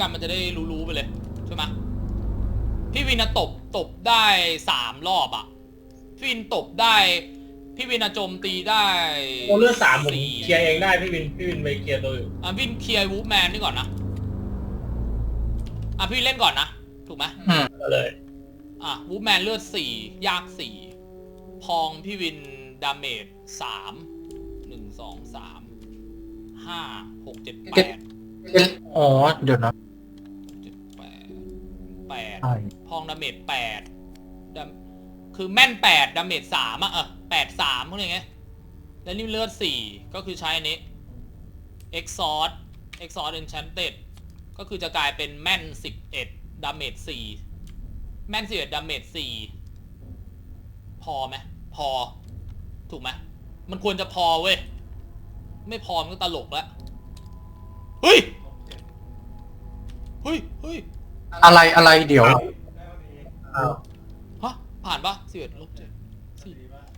กันมันจะได้รู้ๆไปเลยใช่ไหมพี่วินนะตบตบได้สามรอบอะพี่วินตบได้ พี่วินอะโจมตีได้ตัวเลือดสามผมสี่เคลียร์เองได้พี่วินพี่วินไปเคลียร์ตัวอยู่อะพี่วินเคลียร์วูฟแมนนี่ก่อนนะอะพี่วินเล่นก่อนนะถูกไหมอืมก็เลยอะวูฟแมนเลือดสี่ยากสี่พองพี่วินดาเมจสามหนึ่งสองสามห้าหกเจ็ดแปดอ๋อ เดี๋ยวนะเจ็ดแปด แปดใช่พองดาเมจแปดดาคือแม่นแปดดาเมจสามอะเออแปดสามพวกนี้ไงแล้วนี่เลือดสี่ก็คือใช้อันนี้ Exhaust Exhaust Enchanted ก็คือจะกลายเป็นแม่นสิบเอ็ดดาเมจสี่แม่นสิบเอ็ดดาเมจสี่พอไหมพอ ถูกไหมมันควรจะพอเว้ย ไม่พอมันก็ตลกแล้ว เฮ้ย เฮ้ย เฮ้ย อะไรอะไรเดี๋ยวอ้าวฮะผ่านปะสิบเอ็ดลบเจ็ดสี่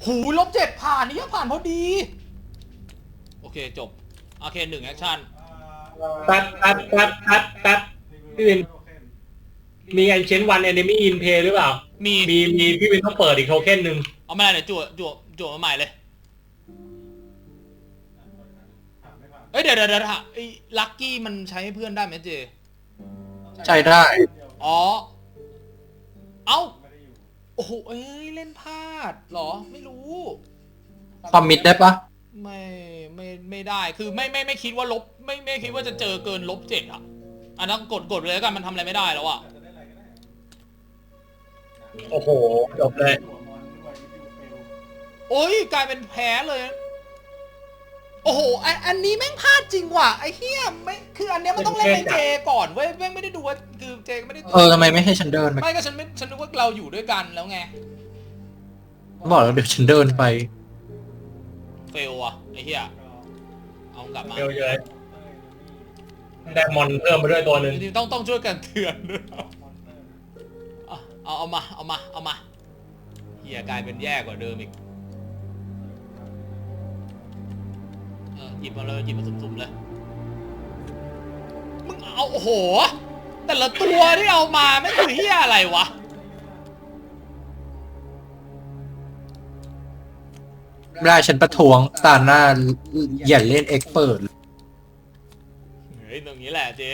หูลบเจ็ดผ่านนี่ผ่านพอดี โอเคจบ โอเคหนึ่งแอคชั่น แป๊บแป๊บแป๊บแป๊บแป๊บพี่วินมีแอนเชนวันแอนิมีอินเพย์หรือเปล่า มีมีมีพี่วินต้องเปิดอีกโทเค็นหนึ่งเอามาเลยเดี๋ยวจั่วจั่วจั่วมาใหม่เลย เอ้ยเดี๋ยวเดี๋ยวเดี๋ยวไอ้ลักกี้มันใช้ให้เพื่อนได้ไหมเจ ใจได้ อ๋อ เอ้า โอ้โห เอ้ย เล่นพลาดเหรอ ไม่รู้ คอมมิตได้ปะไม่ไม่ไม่ได้ คือไม่ไม่ไม่คิดว่าลบ ไม่ไม่คิดว่าจะเจอเกินลบเจ็ดอะ อันนั้นกดกดเลยแล้วกันมันทำอะไรไม่ได้แล้วอะ โอ้โห จบเลย โอ้ยกลายเป็นแพ้เลย โอ้โหอันอันนี้แม่งพลาดจริงว่ะไอ้เฮียไม่คืออันเนี้ยมันต้องเล่นในเจก่อนเว้ยแม่งไม่ได้ดูว่าคือเจไม่ได้เออทำไมไม่ให้ฉันเดินไปไม่ก็ฉันไม่ฉันนึกว่าเราอยู่ด้วยกันแล้วไงบอกแล้วเดี๋ยวฉันเดินไปเฟลอะไอ้เฮียเอากลับมาเร็วเลยได้มอนเพิ่มไปด้วยตัวหนึ่งจริงๆต้องต้องช่วยกันเตือนด้วยเอาเอาเอามาเอามาเอามาเฮียกลายเป็นแย่กว่าเดิมอีก ออหยิบมาเลยหยิบมาสุ่มๆเลย มึงเอาโอ้โห แต่ละตัวที่เอามาไม่งคือเฮียอะไรวะไม่ได้ฉันประท้วงตาหน้าอย่าเล่นเอ็กเปิด เฮ้ยตรงนี้แหละเจ๊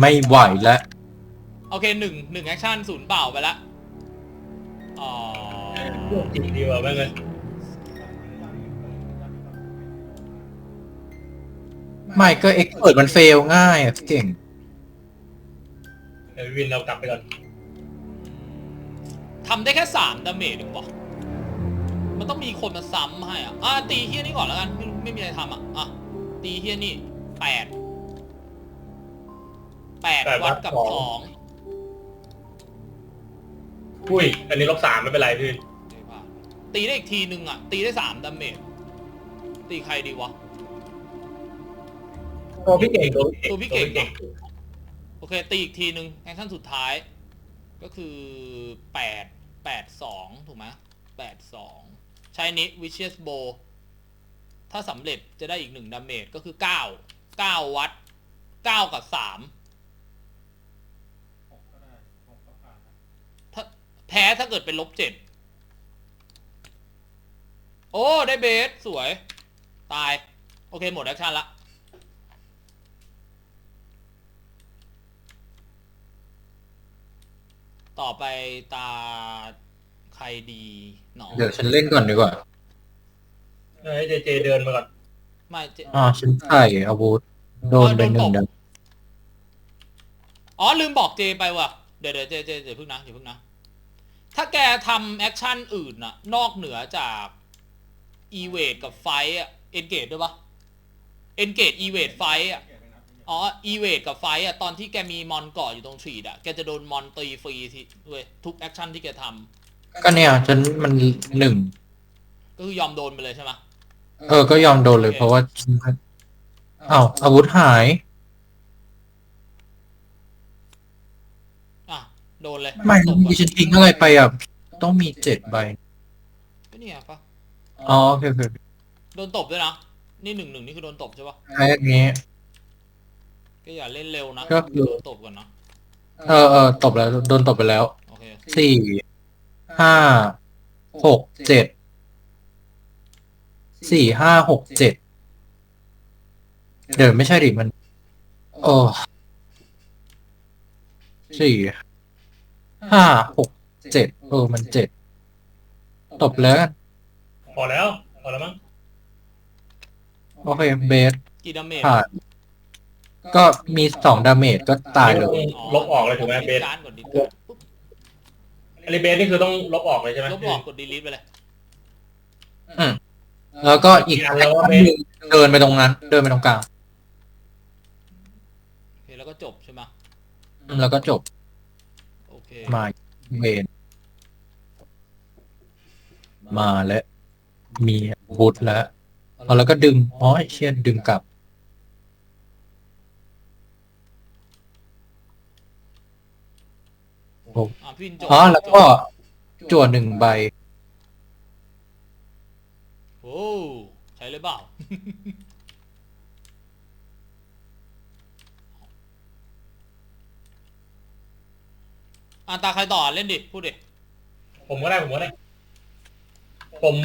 ไม่ไหวแล้วโอเคหนึ่งหนึ่งแอคชั่นศูนย์เปล่าไปละอ๋อจริงดีกว่าแม่งเลย ไม่ก็เอ็กเปิดมันเฟลง่ายอะเก่งเดี๋ยวพี่วินเรากลับไปก่อนทำได้แค่สามดาเมจเองวะมันต้องมีคนมาซ้ำให้อะอะตีเฮี้ยนี่ก่อนแล้วกันไม่รู้ไม่มีอะไรทำอะอะตีเฮี้ยนี่แปดแปดวัดกับสองอุ้ย อันนี้ลบสามไม่เป็นไรพี่วินตีได้อีกทีนึงอะ ตีได้สามดาเมจตีใครดีวะ ตัวพี่เก่งตัวตัวพี่เก่งตัวโอเค ตีอีกทีนึงแอคชั่นสุดท้าย ก็คือแปดแปดสองถูกไหมแปดสองใช้นี้ vicious bow ถ้าสำเร็จจะได้อีกหนึ่งดาเมจก็คือเก้าเก้าวัดเก้ากับสามถ้าแพ้ถ้าเกิดเป็นลบเจ็ดโอ้ ได้เบส สวย ตาย โอเค หมดแอคชั่นละ ต่อไปตาใครดีหนอเดี๋ยวฉันเล่นก่อนดีกว่าเออให้เจเจเดินมาก่อนไม่เจอ่าฉันใส่อาวุธโดนไปหนึ่งดาอ๋อลืมบอกเจไปว่ะ เดี๋ยวเดี๋ยวเจเจเดี๋ยวพึ่งนะเดี๋ยวพึ่งนะ ถ้าแกทำแอคชั่นอื่นน่ะ นอกเหนือจากอีเวดกับไฟอะเอนเกตด้วยปะเอนเกตอีเวดไฟอะ อ๋ออีเวดกับไฟอะตอนที่แกมีมอนเกาะอยู่ตรงทรีดอะแกจะโดนมอนตีฟรีทีเว้ยทุกแอคชั่นที่แกทำก็เนี่ยฉันมันหนึ่งก็คือยอมโดนไปเลยใช่ไหมเออก็ยอมโดนเลยเพราะว่าฉันอ้าวอาวุธหาย อะโดนเลยไม่ตบก่อนดิฉันทิ้งอะไรไปอะ ต้องมีเจ็ดใบ ก็เนี่ยปะอ๋อโอเคโอเคโดนตบด้วยนะนี่หนึ่งหนึ่งนี่คือโดนตบใช่ปะใช้อย่างนี้ ก็อย่าเล่นเร็วนะก็คือ โดนตบก่อนนะเออเออตบแล้วโดนตบไปแล้วโอเคสี่ห้าหกเจ็ดสี่ห้าหกเจ็ดเดี๋ยวไม่ใช่ดิมัน โอ้สี่ห้าหกเจ็ดเออมันเจ็ดตบแล้วกันพอแล้ว พอแล้วมั้ง โอเคเบสกี่ดาเมจผ่าน ก็มีสองดาเมจก็ตายเลย ลบออกเลยถูกไหมเบส การดกดดิสการ์ดปุ๊บอันนี้เบสนี่คือต้องลบออกเลยใช่ไหม ลบออกกดดีลิทไปเลยแล้วก็อีกอันแล้วว่าอันเบหสนึ่งเดินไปตรงนั้น เดินไปตรงกลางโอเคแล้วก็จบใช่ไหมแล้วก็จบโอเคมาเวนมาแล้วมีบูทแล้วเอาแล้วก็ดึงอ๋อไอ้เชี่ยดึงกลับ อะพี่วินจบอ๋อแล้วก็จั่วหนึ่งใบ โอ้ใช้เลยเปล่า อะตาใครต่อเล่นดิ พูดดิ ผมก็ได้ผมก็ได้ ผม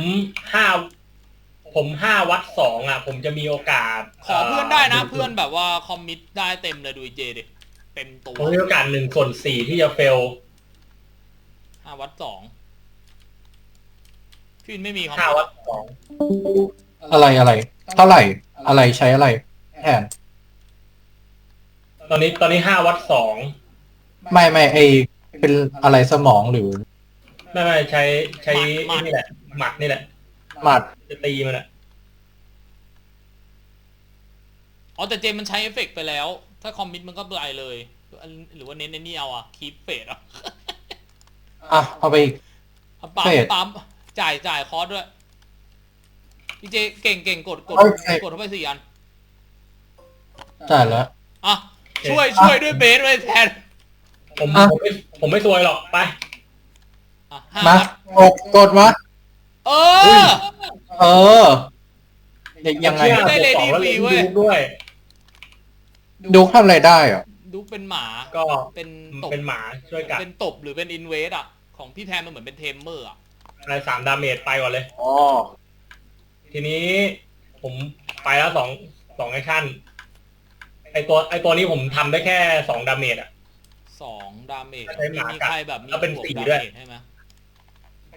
ห้าผมห้าวัดสองอะ ผมจะมีโอกาสขอเพื่อนได้นะ เพื่อนแบบว่าคอมมิตได้เต็มเลยดูเจดิเต็มตัวผมมีโอกาสหนึ่งส่วนสี่ที่จะเฟลห้าวัดสองพี่วินไม่มีคอมห้ามิตวัดสองอะไรอะไร เท่าไหร่ อะไรใช้อะไรแทนตอนนี้ตอนนี้ห้าวัดสองไม่ไม่ไอเป็นอะไรสมองหรือไม่ไม่ใช้ใช้นี่แหละ หมัดนี่แหละ หมัดจะตีมันอะอ๋อแต่เจมมันใช้เอฟเฟกต์ไปแล้ว ถ้าคอมมิตมันก็ไปเลย หรือว่าเน้นในนี่เอาอะคีปเฟดอะอะเอาไปอีกเอาปั๊มเฟดปั๊มจ่ายจ่ายคอร์สด้วยพี่เจเก่งเก่งกดกดโอเคกดเข้าไปสี่อันจ่ายแล้วอะช่วยช่วยด้วยเบสเลยแทนผมอะผมไม่ผมไม่ซวยหรอกไปอะห้ามาวัดกดกดมาเออุ้ยอเออยังไงเชื่อได้บวกสอง Lady แล้ว Free เล่นเว้ยดูด้วย ดูทำอะไรได้อะดูเป็นหมาก็เป็นตบเป็นหมาช่วยกัดเป็นตบหรือเป็นอินเวสอะของพี่แพนมันเหมือนเป็นเทมเมอร์อะอะไรสามดาเมจไปก่อนเลยอ๋อทีนี้ผมไปแล้วสองสองแอคชั่นไอตัวไอตัวนี้ผมทำได้แค่สองดาเมจอะสองดาเมจใช้หมีมากัดมีใครแบบมีแล้วเป็นบวกสี่ดาด้วยเมจให้ไหม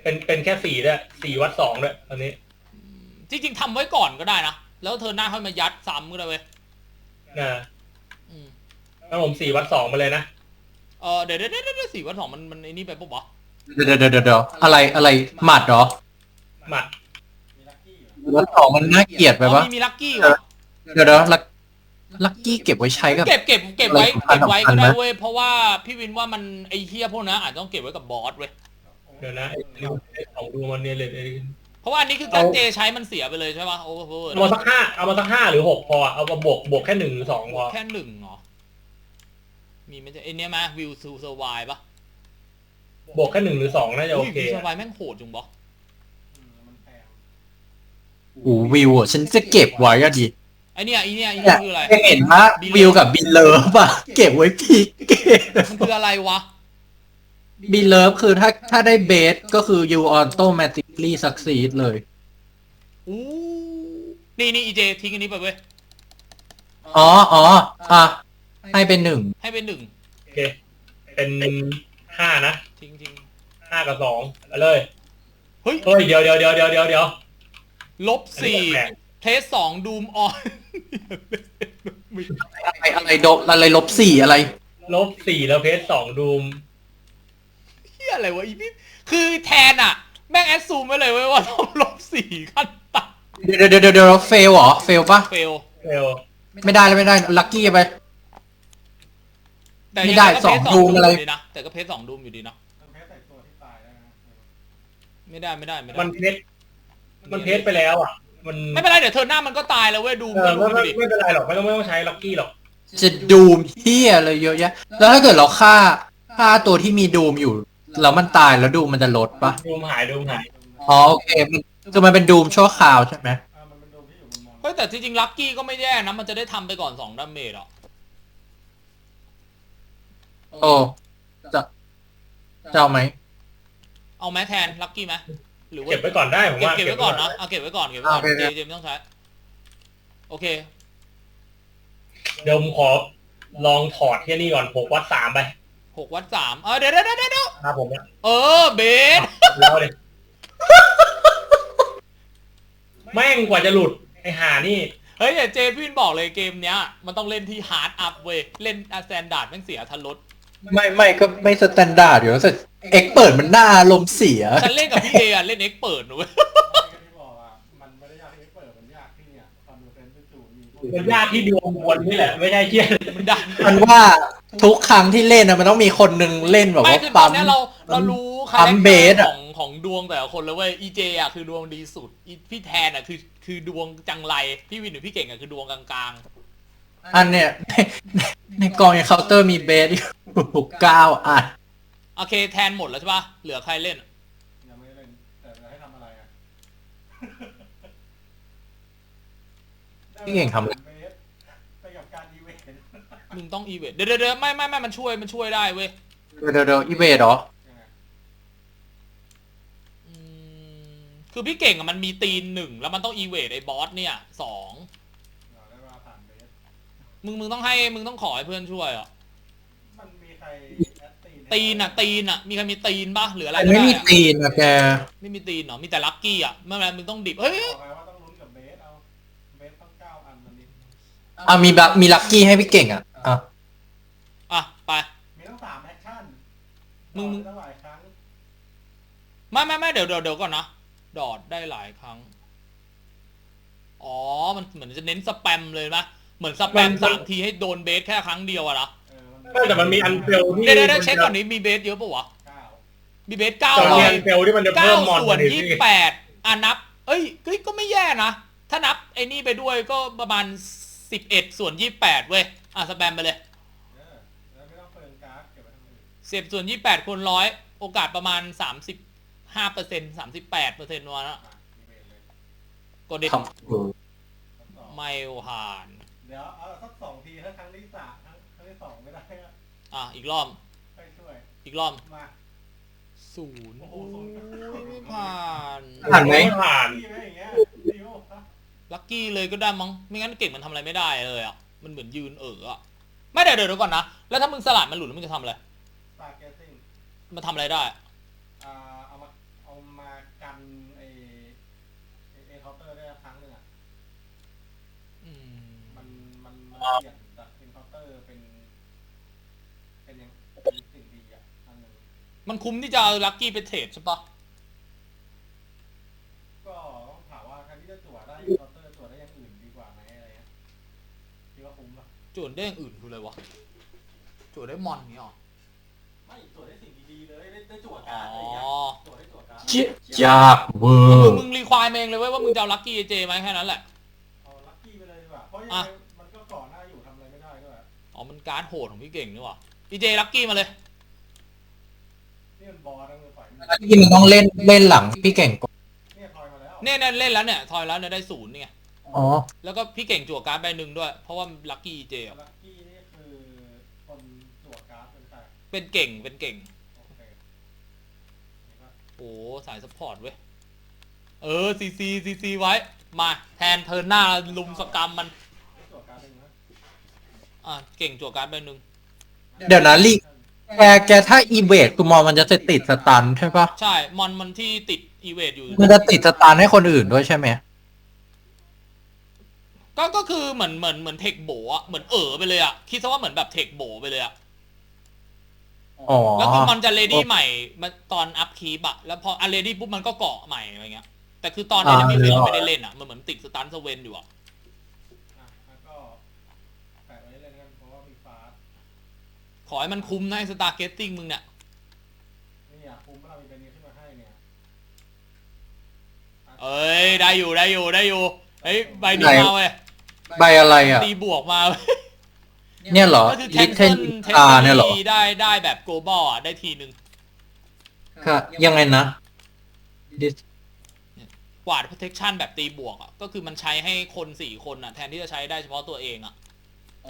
เป็นเป็นแค่สี่ด้วยสี่วัดสองด้วยตอนนี้อืมจริงๆทำไว้ก่อนก็ได้นะ แล้วเธอหน้าค่อยมายัดซ้ำก็ได้เว้ยนะอืม แล้วผมสี่วัดสองมาเลยนะ เออเดี๋ยวเดี๋ยวเดี๋ยวเดี๋ยวสี่วันสองมันมันไอ้นี่ไปปุ๊บวะเดี๋ยวเดี๋ยวเดี๋ยวเดี๋ยวอะไรอะไรหมัดเหรอหมัดแล้วสองมันน่าเกลียดไปอ๋อปะมีมีลักกี้เออวะเดี๋ยวเดี๋ยวลักลักกี้เก็บไว้ใช้กับ เก็บเก็บเก็บไว้อะไรเก็บไว้สำคัก็ญไหมได้เว้ยเพราะว่าพี่วินว่ามันไอ้เฮียพวกนั้นอาจจะต้องเก็บไว้กับบอสเว้ยเดี๋ยวนะไอ้ไอ้ของดูมันเนี่ยเลยเพราะว่าอันนี้คือการเจใช้มันเสียไปเลยใช่ป่ะโอเวอร์เวิร์เอามาสักห้าเอามาสักห้าหรือหกพอ เอามาบวกบวกแค่หนึ่งหรือสองพอ แค่หนึ่งเหรอ มีไม่ใช่ไอ้เนี้ยไหมวิวซูเซอร์ไวปะบวกแค่หนึ่งหรือสองน่าจะโอเควิวเซอร์ไวแม่งโหดจุงบอโอ้วิวอะฉันจะเก็บไว้อะดิไอเนี้ยไอเนี้ยไอเนี่เนี้ยยคืออะไรเห็นปะวิวกับบินเลิฟอะ เก็บไว้พีกเกมมันคืออะไรวะบินเลิฟคือถ้าถ้าได้เบสก็คือ you automatically succeed เลยอู้นี่นี่อีเจทิ้งอันนี้ไปเว้ยอ๋ออ๋ออะ ให้เป็นหนึ่งให้เป็นหนึ่งโอเค เป็นห้านะทิ้งทิ้งห้ากับสองไปเลย เฮ้ยเฮ้ย เดี๋ยวเดี๋ยวเดี๋ยวเดี๋ยวเดี๋ยวเดี๋ยวลบสี่อันนี้แปลกเทสสองดูมออนอะไรอะไรลบอะไรลบสี่อะไร ลบสี่แล้วเพจสองดูมเฮียอะไรวะอีพี่คือแทนอะแม่งแอดซูมไว้เลยเว้ยว่าต้องลบสี่ขั้นต่เดี๋ยวเดี๋ยวเดี๋ยวเดี๋ยวเฟลเหรอ เฟลปะำเฟลเร็วไม่ได้เลยไม่ได้ ลัคกี้ไป แต่ไม่ได้ยังงก็สองเพจดูมอะไรยู่ดีนะแต่ก็เพจสองดูมอยู่ดีนะไม่ได้ไม่ได้ไม่ได้มันเพจมันเพจไปแล้วอะ มันไม่เป็นไรเดี๋ยวเธอหน้ามันก็ตายแล้วเว้ยดูมเออก็ดูไม่ไปไม่ดิไม่เป็นไรหรอกไม่ต้องไม่ต้องใช้ลัคกี้หรอกจะดูมเฮียอะไรเยอะแยะ แล้วถ้าเกิดเราฆ่าฆ่าตัวที่มีดูมอยู่ แล้วมันตายแล้วดูมมันจะลดปะดูมหายดูมหายอ๋อโอเคมันคือมันเป็นดูมชั่วคราวใช่ไหม เฮ้ยแต่จริงๆลัคกี้ก็ไม่แย่นะมันจะได้ทำไปก่อนสองดาเมจอะ โอ้จะจะเอาไหมเอาแม้แทนลักกี้ไหมหรือว่าเก็บไว้ก่อนได้ผมเก็บว่าเก็บไว้ก่อนเนาะเอาเก็บไว้ก่อนเก็บไว้ก่อนโอเคเจเจไม่ต้องใช้โอเค เดี๋ยวผมขอลองถอดที่นี่ก่อนหกวัดสามไปหกวัดสามเออเดี๋ยวเดี๋ยวเดี๋ยวเดี๋ยวครับผมเนี่ยเออเบสแล้วเลยแม่งกว่าจะหลุดไอหานี่เฮ้ยแต่เจพี่วินบอกเลยเกมเนี้ย มันต้องเล่นที่ฮาร์ดอัพเว้ยเล่นอาแซนดาร์ดแม่งเสียทันรถ ไม่ไม่ก็ไม่สแตนดาร์ดอยู่แล้วแต่เอ็กเปิดมันหน้าอารมณ์เสีย ฉันเล่นกับพี่เออะเล่นเอ็กเปิดนะเว้ยไม่ก็ที่บอกอะ มันไม่ได้ยากที่เปิด มันยากที่เนี่ยคอนเทนต์จู่ๆมีพวกมันยากที่ดวงคนนี่แหละ ไม่ใช่เที่ยมันดันมันว่าทุกครั้งที่เล่นนะมันต้องมีคนหนึ่งเล่นแบบไม่ว่าคือตอปั๊นม เนี้ยเราเรารู้คาปั๊แรมคเบเตอสร์อะของของดวงแต่ละคนเลยเว้ยอีเจอะคือดวงดีสุดอีพี่แทนอะคือคือดวงจังไรพี่วินหรือพี่เก่งอะคือดวงกลางอันเนี้ยในในในกองเคาน์เตอร์มีเบสอยู่ เก้าอันๆโอเคแทนหมดแล้วใช่ปะเหลือใครเล่น ยังไม่ได้เล่นแต่จะให้ทำอะไรอะ พี่เก่งทำอะไร ไปกับการอีเวนต์มึงต้องอีเวนต์เดี๋ยวเดี๋ยวเดี๋ยวไม่ไม่ไม่มันช่วยมันช่วยได้เว้ยเดี๋ยวเดี๋ยวเดี๋ยวอีเบสเหรอ ยังไงอืมคือพี่เก่งอะมันมีตีนหนึ่งแล้วมันต้องอีเวนต์ไอ้บอสเนี่ยสองเราได้มาผ่านเบสมึงมึงต้องให้มึงต้องขอให้เพื่อนช่วยอะ ตีนตีนอะ ตีนอะ มีใครมีตีนปะหรืออะไรแต่ก็ไม่ได้มีอะตีนนะแก ไม่มีตีนเหรอ มีแต่ลัคกี้อะเมื่อไหรมึงต้องดิบเฮ้ยบอกไงว่าต้องลุ้นกับเบสเอาเบสต้องเก้าอันมันนี้อะมีบักมีลักกี้ให้พี่เก่งอะอะอะไป มีต้องสามแอคชั่น มึงมึงต่อได้ตั้งหลายครั้งไม่ไม่ไม่เดี๋ยวเดี๋ยวเดี๋ยวก่อนนะ ดอดได้หลายครั้ง อ๋อ มันเหมือนจะเน้นสแปมเลยนะเหมือนสแปมสามทีให้โดนเบสแค่ครั้งเดียวอะนะเออมันไม่ แต่มันมีอันเฟลที่เดี๋ยวเดี๋ยวเดี๋ยวเช็คก่อนนี้มีเบสเยอะปะวะเก้ามีเบสเก้าตอนเลมียอันเฟลที่มันจะเก้าเพิ่มมอนส่วนมาดิยี่พี่แปดอะนับ เอ้ยเฮ้ยก็ไม่แย่นะ ถ้านับไอ้นี่ไปด้วยก็ประมาณสิบเอ็ดส่วนยี่แปดเว้ย อะสแปมไปเลยเออแล้วไม่ต้องเปลืองการ์ดเก็บไว้ทำอื่นเสียบส่วนยี่แปดคูณร้อยโอกาสประมาณสามสิบห้าเปอร์เซ็นต์สามสิบแปดเปอร์เซ็นต์วันละอะอีเวนต์เลยกดเด็ดทำอยู่สักสองไม่ผ่าน เดี๋ยวเอาสักสองทีถ้าครั้งที่สาม อะ อีกรอบค่อยช่วยอีกรอบ มาศูนย์โอ้โอ้โหศูนย์ยไม่ผ่านผ่านไหม ผ่านพี่ไหมอย่างเงี้ยดีโอปะลัคกี้เลยก็ได้มั้งไม่งั้นเก่งมันทำอะไรไม่ได้เลยอะมันเหมือนยืนเอออะไม่เดี๋ยวเดี๋ยวเดี๋ยวก่อนนะแล้วถ้ามึงสลัดมันหลุดแล้วมึงจะทำอะไรสตาร์เกตติ้งมันทำอะไรได้ อ่าเอามาเอามากันไอไอ้ไอเคาน์เตอร์ได้ครั้งหนึ่งอะ อืมมันมันมันเปลี่ยนจากเป็นเคาน์เตอร์เป็น เป็นยังเป็นสิ่งดีอะอันหนึ่ง มันคุ้มที่จะเอาลัคกี้ไปเทรดใช่ปะก็ต้องถามว่าการที่จะจั่วได้เคาน์เตอร์จั่วได้อย่างอื่นดีกว่าไหมอะไรเงี้ยคิดว่าคุ้มปะโจทย์ได้อย่างอื่นคืออะไรวะโจทย์ได้มอนนี่หรอไม่จั่วได้สิ่งดีๆเลยได้ได้จั่วอ๋การ์ดอะไรเงี้ยอจั่วได้จั่วการ์ดเจี๊ยยากเวอมึงร์มึงรีควายเองเลยเว้ยว่ามึงจะเอาลัคกี้เจไหมแค่นั้นแหละ เอาลัคกี้ไปเลยดีกว่าเพราะยังอะไงมันก็ก่อหน้าอยู่ทำอะไรไม่ได้ด้วยอ๋อมันการ์ดโหดของพี่เก่งนี่หว่าอีเจลัคกี้มาเลย นี่มันบอลนะมือฝ่ายมือที่มันต้องเล่นเล่นหลังพี่เก่งก่อนเนี่ยทอยมาแล้วเนี่ยเนี่ยเล่นแล้วเนี่ยทอยแล้วเนี่ยได้ศูนย์เนี่ย อ๋อ แล้วก็พี่เก่งจั่วการ์ดใบหนึ่งด้วย เพราะว่าลัคกี้เจลัคกี้นี่คือคนจั่วการ์ดเป็นใครเป็นเก่งเป็นเก่ง โอเคนี่ก็โอ้สายสปอร์ตเว้ย เออซีซีซีซีไว้ มาแทนเทิร์นหน้าลุมสกรรมมันได้จั่วการ์ดหนึ่งนะอะเก่งจั่วการ์ดใบหนึ่งเดี๋ยวนะลี แกแกถ้าอีเวทกูมองมันจะติดสตันใช่ปะใช่ มอนมันที่ติดอีเวทอยู่ มันจะติดสตันให้คนอื่นด้วยใช่ไหมก็ก็คือเหมือนเหมือนเหมือนเทคโบอะเหมือนเออไปเลยอะคิดซะว่าเหมือนแบบเทคโบไปเลยอะอ๋อแล้วคือมันจะเลดี้ใหม่มันตอนอัพคีบอะแล้วพออันเลดี้ปุ๊บมันก็เกาะใหม่อะไรเงี้ย แต่คือตอนนี้อ่าพี่เฟเดี๋ยวไม่ได้เล่นอะมันเหมือนติดสตันสเวนอยู่อะอะแล้วก็แปะไว้เลยกันเพราะว่ามีฟาส ข อให้มันคุ้มนะไอ้สตาร์เกตติ้งมึงเนี่ยนี่อะคุ้มเรามีเป็นนี้ขึ้นมาให้เนี่ยเอ้ยได้อยู่ได้อยู่ได้อยู่เฮ้ยใบนี้ไหนมาเว้ยใบอะไรอะ ตีบวกมาเว้ยเนี่ยเหรอก็คือแคลินทเทเซินลเทคตาโนเนี่ยเหรโลอยีได้ได้แบบ global อะได้ทีหนึ่งค่ะยังไงนะ Dis- กวาด protection แบบตีบวกอะก็คือมันใช้ให้คนสี่คนอะแทนที่จะใช้ได้เฉพาะตัวเองอะ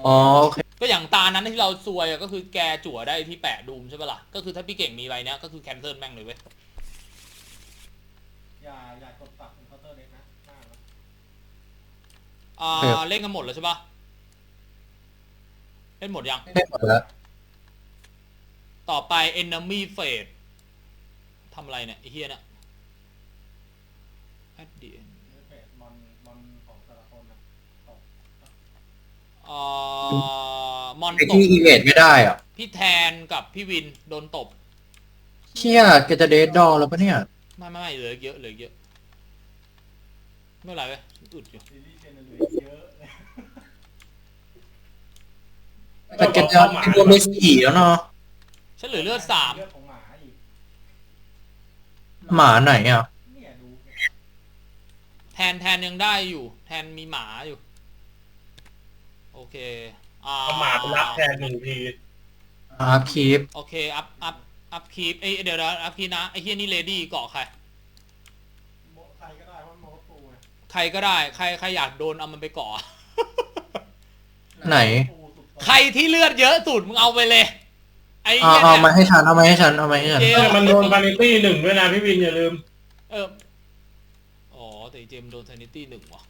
อ๋อโอเค ก็อย่างตานั้นที่เราซวยอะก็คือแกจั่วได้ที่แปะดูมใช่ปะล่ะก็คือถ้าพี่เก่งมีใบเนี้ยก็คือแคนเซิลแม่งเลยเว้ยอย่าอย่ากดตัดเป็นเคาน์เตอร์เล็กนะหน้านะอ่าครับเล่นกันหมดแล้วใช่ปะเล่นหมดยัง ได้หมดแล้ว ต่อไป enemy fate ทำอะไรเนี่ยไอ้เฮียเนี่ย at the end เนื้อเฟสมอนมอนของแต่ละคนนะตก เอ่อมอนไอ้ตที่กอีเวนต์ไม่ได้อะพี่แทนกับพี่วินโดนตบ เชี่ยแกจะเดทดอแล้วปะเนี่ย ไม่ไม่ไม่เหลือเยอะเหลือเยอะ ไม่เป็นไรเว้ยอึดอยู่ซีรีส์เจเนอเรตเยอะแต่แกจะรวมไปสี่แล้วเนาะฉันเหลือเลือดสามเลือดของหมาอีกหมาไหนอะเนี่ยดูแทนแทนยังได้อยู่ แทนมีหมาอยู่โอ เคอ่าเอาหมาไปรับแทนหนึ่งทีอาคีฟโอเค อัพ อัพ อัพคีปเอ้ยเดี๋ยวนะอัพคีปนะไอ้เฮียนี่เลดี้เกาะใคร โมใครก็ได้เพราะโมฟูไงใครก็ได้ ใคร ใครอยากโดนเอามันไปเกาะ ไหนฟูสุดใครที่เลือดเยอะสุดมึงเอาไปเลย ไอ้เอาเหี้ยเอาเนี่มายให้ฉันเอามาให้ฉันเอามาให้ฉันเจเนี่ยมันโดนฟานิตี้หนึ่งด้วยนะพี่วินอย่าลืม เออ อ๋อ แต่ไอ้เจมส์โดนซนิตี้หนึ่งว่ะ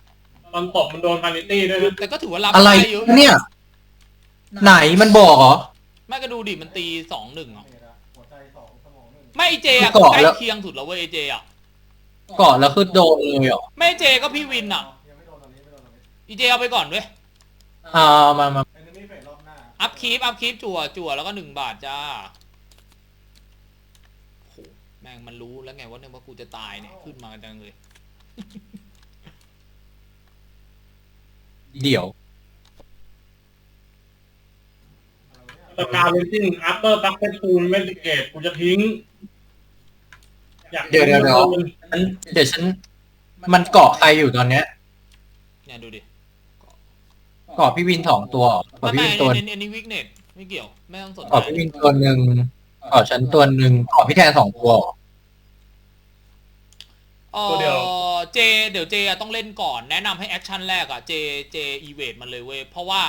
ตอนตบมันโดนฟานิตี้ด้วยนะแต่ก็ถือว่ารับอะไรได้เยอะเนี่ย ไหนมันบอกเหรอ ไม่ก็ดูดิมันตีสองหนึ่งอะเนี่ยนะหัวใจสองสมองหนึ่งไม่ไอ้เจอะเกาะใกล้แล้วเคียงสุดแล้วเว้ยไอ้เจอะเกาะแล้วคือโดนเลยเหรอ ไม่เจก็พี่วินอะยังไม่โดนตอนนี้ไม่โดนตอนนี้อีเจเอาไปก่อนด้วยอ่ามามาเอนมี่เฟสรอบหน้าอัพคีปอัพคีปจั่วจั่วแล้วก็หนึ่งบาทจ้าโหแม่งมันรู้แล้วไงว่าเนี่ยว่ากูจะตายเนี่ย ขึ้นมากันจังเลย เดี๋ยวอะไรวะเนี่ยสกาเลนซิ่งอัปเปอร์ปักเป็นปูนเมดิเกตกูจะทิ้งอยากเดี๋ยวเดี๋ยวเดี๋ยวฉันเดี๋ยวฉัน มันเกาะใครอยู่ตอนเนี้ย เนี่ยดูดิเกาะพี่วินสองตัวเหรอเกาะไม่พี่ไม่วินตัวอันนี้อันนี้วิกเน็ตไม่เกี่ยว ไม่ต้องสนใจเกาะพี่วินตัวหนึ่งเกาะฉันตัวหนึ่งเกาะพี่แทนสองตัว เหรอเออเจ เดี๋ยวเจอะต้องเล่นก่อน แนะนำให้แอคชั่นแรกอะเจ เจอีเวทมันเลยเว้ย เพราะว่า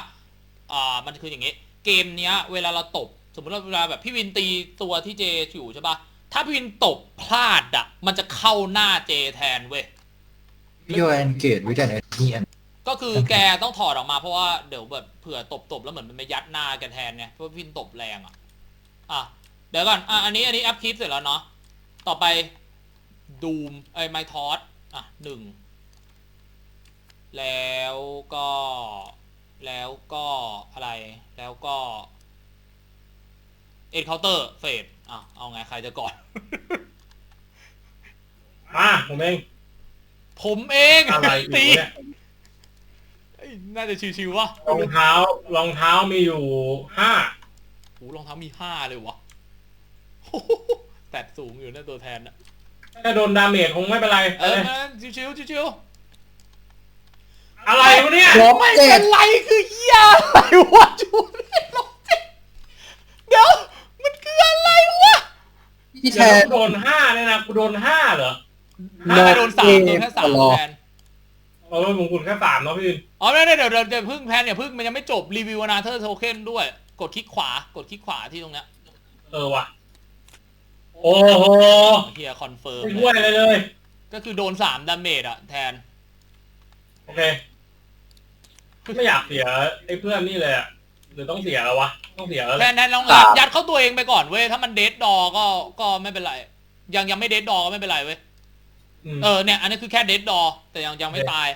อ่า มันคืออย่างงี้ เกมเนี้ย เวลาเราตบ สมมติว่าเวลาแบบพี่วินตีตัวที่เจอยู่ใช่ปะถ้าพี่วินตบพลาดอะมันจะเข้าหน้าเจแทนเว้ยพี่โยแอนเกตวิจัยนี่อันก็คือแกต้องถอดออกมาเพราะว่าเดี๋ยวแบบเผื่อตบตบๆแล้วเหมือนมันไปยัดหน้าแกแทนไงเพราะว่าพินตบแรงอะ อะ เดี๋ยวก่อนอะอันนี้อันนี้อัพคลิปเสร็จแล้วเนาะต่อไป ดูมไอ้ไมทอสอะหนึ่งแล้วก็ แล้วก็อะไร แล้วก็เอ็นเคาน์เตอร์เฟดอะเอาไงใครจะก่อน มาผมเอง ผมเองอะไรอยู่ตีเนี่ยเอ้ยน่าจะชิวๆวะรองเท้ารองเท้ามีอยู่ห้าโหรองเท้ามีห้าเลยวะแตดสูงอยู่นะตัวแทนอะ ถ้าโดนดาเมจคงไม่เป็นไรเออเลยมาชิวๆชิวอะไรวะเนี่ยลบๆไม่เจ็เป็ดนไรคือเหี้ยอะไรวะจูนลบเจ็ดเดี๋ยวมันคืออะไรวะพี่แทเดี๋ยวนกูโดนห้าเนี่ยนะกูโดนห้าเหรอน่าจะโดนสามโดนแค่สามรอแทน เออผมคุณแค่สามเนาะพี่วินอ๋อไม่ได้เดี๋ยวเดี๋ยวเดี๋ยวพึ่งแพนเนี่ยพึ่งมันยังไม่จบรีวิวนาเธอร์โทเค็นด้วย กดคลิกขวากดคลิกขวาที่ตรงเนี้ยเออว่ะ โอ้โหเฮียคอนเฟิร์มไม่ช่วยเลยเลย ก็คือโดนสามดาเมจอะแทน โอเค ไม่อยากเสียไอ้เพื่อนนี่เลยอะหรือต้องเสียแล้ววะ ต้องเสียแล้วแหแทละนแทนลองยัดยัดเข้าตัวเองไปก่อนเว้ย ถ้ามันเดทดอก็ก็ไม่เป็นไร ยังยังไม่เดทดอก็ไม่เป็นไรเว้ย มเออเนี่ยอันนี้คือแค่เดทดอ แต่ยังยังไม่โอเคตาย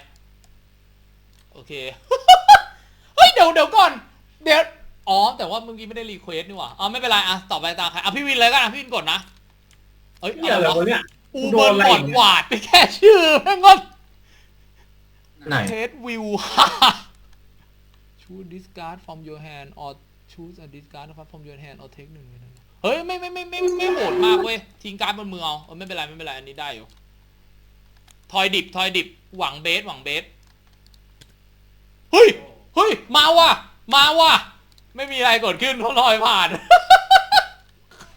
โอเค เฮ้ย เดี๋ยวเดี๋ยวก่อน เดี๋ยว อ๋อ แต่ว่าเมื่อกี้ไม่ได้รีเควสนี่หว่าอ๋อไม่เป็นไร อะ ต่อไปตามใครอะพี่วินเลยก็อะพี่วินกดนะ เอ้ยเนี่ยอะอะไรไรวะวะเนี่ย อูโดเบินร์อะไรนบอดเนี่ย หวาดไปแค่ชื่อแม่งก็ไหน เทสวิว choose discard from your hand or choose a discard from your hand or take หนึ่งในนั้นเฮ้ยไม่ไม่ไม่ไม่ไม่ไม่โหดมากเว้ยทิ้งการ์ดบนมือเอาเออไม่เป็นไรไม่เป็นไรอันนี้ได้อยู่ ทอยดิบทอยดิบหวังเบสหวังเบสเฮ้ยเฮ้ยมาว่ะมาว่ะไม่มีอะไรเกิดขึ้นเขาลอยผ่าน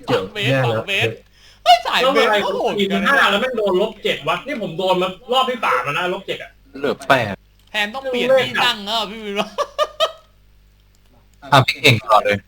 หวังเบสหวังเบสเฮ้ยสายแล้วเบสอะไรเขาโหดทีกันห้านะแล้วแม่งโดนลบเจ็ดวะนี่ผมโดนมารอบที่สามแล้วนะลบเจ็ดอะเหลือแปดแทนต้องเปลี่ยนที่นั่งเออพี่วินวะอะพี่เก่งตลอดเลย